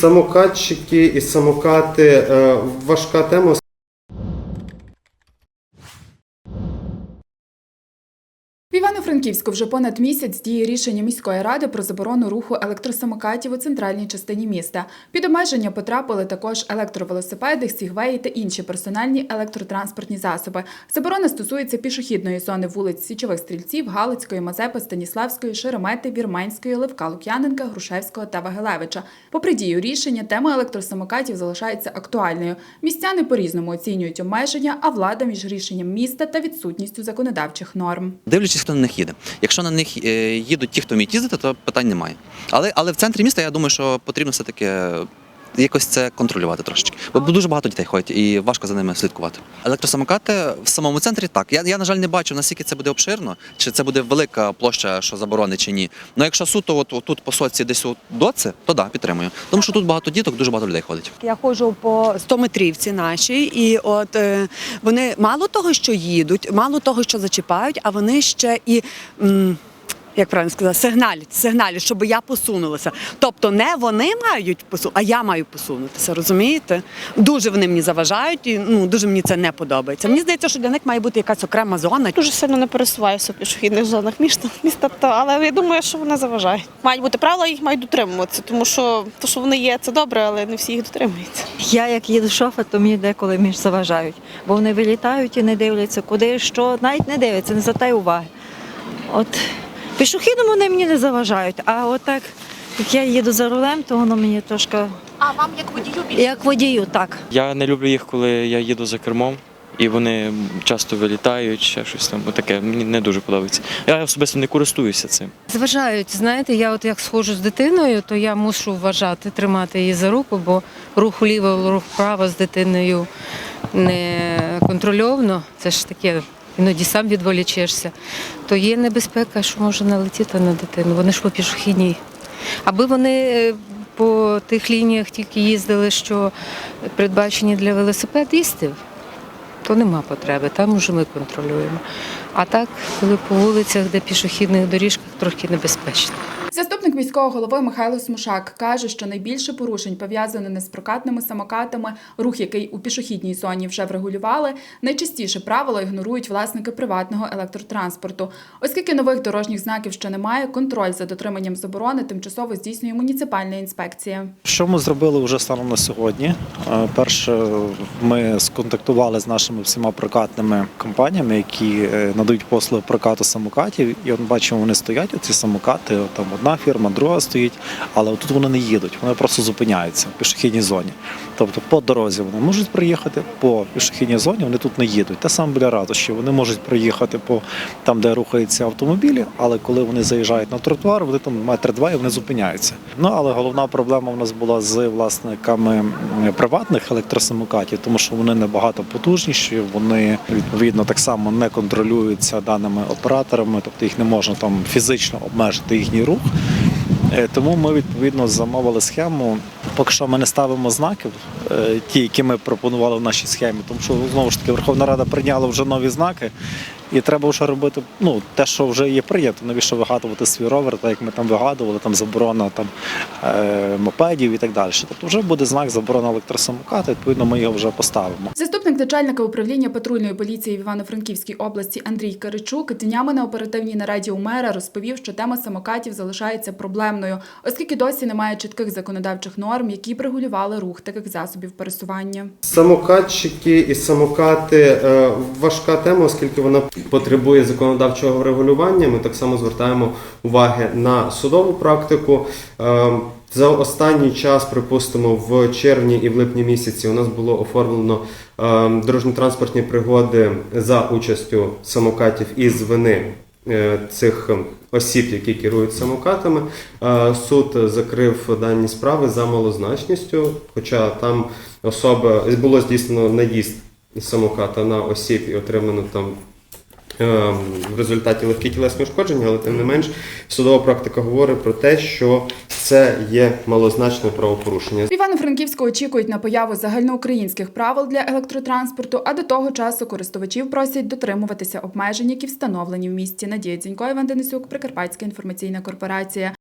Самокатчики і самокати е, важка тема. Івано-Франківську вже понад місяць діє рішення міської ради про заборону руху електросамокатів у центральній частині міста. Під обмеження потрапили також електровелосипеди, сігвеї та інші персональні електротранспортні засоби. Заборона стосується пішохідної зони вулиць Січових стрільців, Галицької, Мазепи, Станіславської, Шеремети, Вірменської, Левка, Лук'яненка, Грушевського та Вагилевича. Попри дію рішення, тема електросамокатів залишається актуальною. Містяни по-різному оцінюють обмеження, а влада між рішенням міста та відсутністю законодавчих норм. Дивлячись, хто на них їде. Якщо на них е, їдуть ті, хто вміють їздити, то питань немає. Але, але в центрі міста я думаю, що потрібно все-таки е, якось це контролювати трошечки. Бо дуже багато дітей ходять і важко за ними слідкувати. Електросамокати в самому центрі так. Я, я на жаль, не бачу, наскільки це буде обширно, чи це буде велика площа, що заборонить, чи ні. Ну якщо суто от, тут по соці десь от до це, то да, підтримую. Тому що тут багато діток, дуже багато людей ходить. Я ходжу по 100-метрівці нашій, і от е, вони мало того, що їдуть, мало того, що зачіпають, а вони ще і. м, як правильно сказати, сигналять, сигналять, щоб я посунулася. Тобто не вони мають посу, а я маю посунутися, розумієте? Дуже вони мені заважають, і ну дуже мені це не подобається. Мені здається, що для них має бути якась окрема зона. Дуже сильно не пересуваюся в пішохідних зонах міста, міста, та, але я думаю, що вони заважають. Мають бути правила, їх мають дотримуватися, тому що то, що вони є, це добре, але не всі їх дотримуються. Я як їду шофер, то мені деколи між заважають, бо вони вилітають і не дивляться, куди що, навіть не дивляться, не звертає уваги. От пішохідом вони мені не заважають, а от так, як я їду за рулем, то воно мені трошки. А вам як водію Як водію, так. Я не люблю їх, коли я їду за кермом, і вони часто вилітають, ще щось там таке. Мені не дуже подобається. Я особисто не користуюся цим. Зважають, знаєте, я от як сходжу з дитиною, то я мушу вважати, тримати її за руку, бо рух вліво, рух вправо з дитиною не контрольовано. Це ж таке, іноді сам відволічешся. То є небезпека, що може налетіти на дитину. Вони ж по пішохідній. Аби вони е, по тих лініях тільки їздили, що передбачені для велосипедистів, то нема потреби, там уже ми контролюємо. А так, коли по вулицях, де пішохідних доріжках, трохи небезпечно. Заступник міського голови Михайло Смушак каже, що найбільше порушень пов'язано не з прокатними самокатами, рух, який у пішохідній зоні вже врегулювали. Найчастіше правила ігнорують власники приватного електротранспорту. Оскільки нових дорожніх знаків ще немає, контроль за дотриманням заборони тимчасово здійснює муніципальна інспекція. Що ми зробили вже станом на сьогодні? Е, Перше, ми сконтактували з нашими всіма прокатними компаніями, які е, надають послуги прокату самокатів. І от бачимо, вони стоять, оці самокати. Там одна фірма, друга стоїть, але тут вони не їдуть, вони просто зупиняються в пішохідній зоні. Тобто по дорозі вони можуть приїхати, по пішохідній зоні вони тут не їдуть. Те саме біля ратуші. Вони можуть приїхати по там, де рухаються автомобілі, але коли вони заїжджають на тротуар, вони там метр два і вони зупиняються. Ну але головна проблема в нас була з власниками приватних електросамокатів, тому що вони набагато потужніші, вони відповідно так само не контролюються даними операторами, тобто їх не можна там фізично обмежити їхній рух. Е, Тому ми відповідно замовили схему. Поки що ми не ставимо знаків, е, ті, які ми пропонували в нашій схемі, тому що знову ж таки Верховна Рада прийняла вже нові знаки, і треба вже робити ну, те, що вже є прийнято. Навіщо вигадувати свій ровер, так як ми там вигадували, там заборона там, е, мопедів і так далі. Тобто вже буде знак заборона електросамоката, відповідно, ми його вже поставимо. Заступник начальника управління патрульної поліції в Івано-Франківській області Андрій Киричук днями на оперативній нараді у мера розповів, що тема самокатів залишається проблемною, оскільки досі немає чітких законодавчих норм, які б регулювали рух таких засобів пересування. Самокатчики і самокати е, важка тема, оскільки вона потребує законодавчого регулювання. Ми так само звертаємо уваги на судову практику. Е, За останній час, припустимо, в червні і в липні місяці у нас було оформлено е, дорожньо-транспортні пригоди за участю самокатів із вини е, цих осіб, які керують самокатами. Е, Суд закрив дані справи за малозначністю, хоча там особа було здійснено наїзд самоката на осіб і отримано там. Е, В результаті легкі тілесні ушкодження, але тим не менш судова практика говорить про те, що це є малозначне правопорушення. Івано-Франківську очікують на появу загальноукраїнських правил для електротранспорту, а до того часу користувачів просять дотримуватися обмежень, які встановлені в місті. Надія Дзінько, Іван Денисюк, Прикарпатська інформаційна корпорація.